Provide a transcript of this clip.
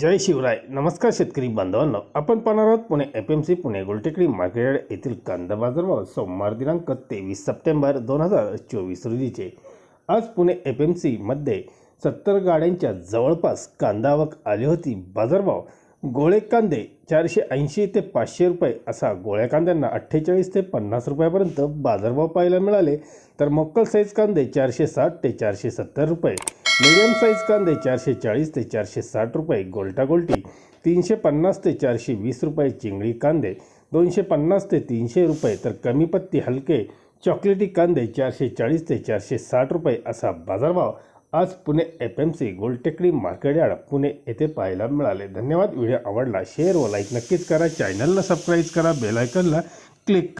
जय शिवराय. नमस्कार शेतकरी बांधवांनो. आपण पाहणार आहोत Pune F M C Pune Goltekdi market येथील कांदा बाजारभाव सोमवार दिनांक तेवीस सप्टेंबर दोन हजार चोवीस रोजीचे. आज पुणे एफ एम सीमध्ये सत्तर गाड्यांच्या जवळपास कांदा आवक आली होती. बाजारभाव गोळे कांदे चारशे ऐंशी ते पाचशे रुपये असा गोळ्या कांद्यांना अठ्ठेचाळीस ते पन्नास रुपयापर्यंत बाजारभाव पाहायला मिळाले. तर मोक्कल साईज कांदे चारशे साठ ते चारशे सत्तर रुपये मिडियम साईज कांदे चारशे चाळीस ते चारशे साठ रुपये गोल्टा गोल्टी तीनशे पन्नास ते चारशे वीस रुपये चिंगळी कांदे दोनशे पन्नास ते तीनशे रुपये तर कमी पत्ती हलके चॉकलेटी कांदे चारशे चाळीस ते चारशे साठ रुपये असा बाजारभाव आज Pune F M C Goltekdi market yard Pune येथे पाहायला मिळाले. धन्यवाद. व्हिडिओ आवडला शेअर व लाईक नक्कीच करा. चॅनलला सबस्क्राईब करा बेलायकनला क्लिक करा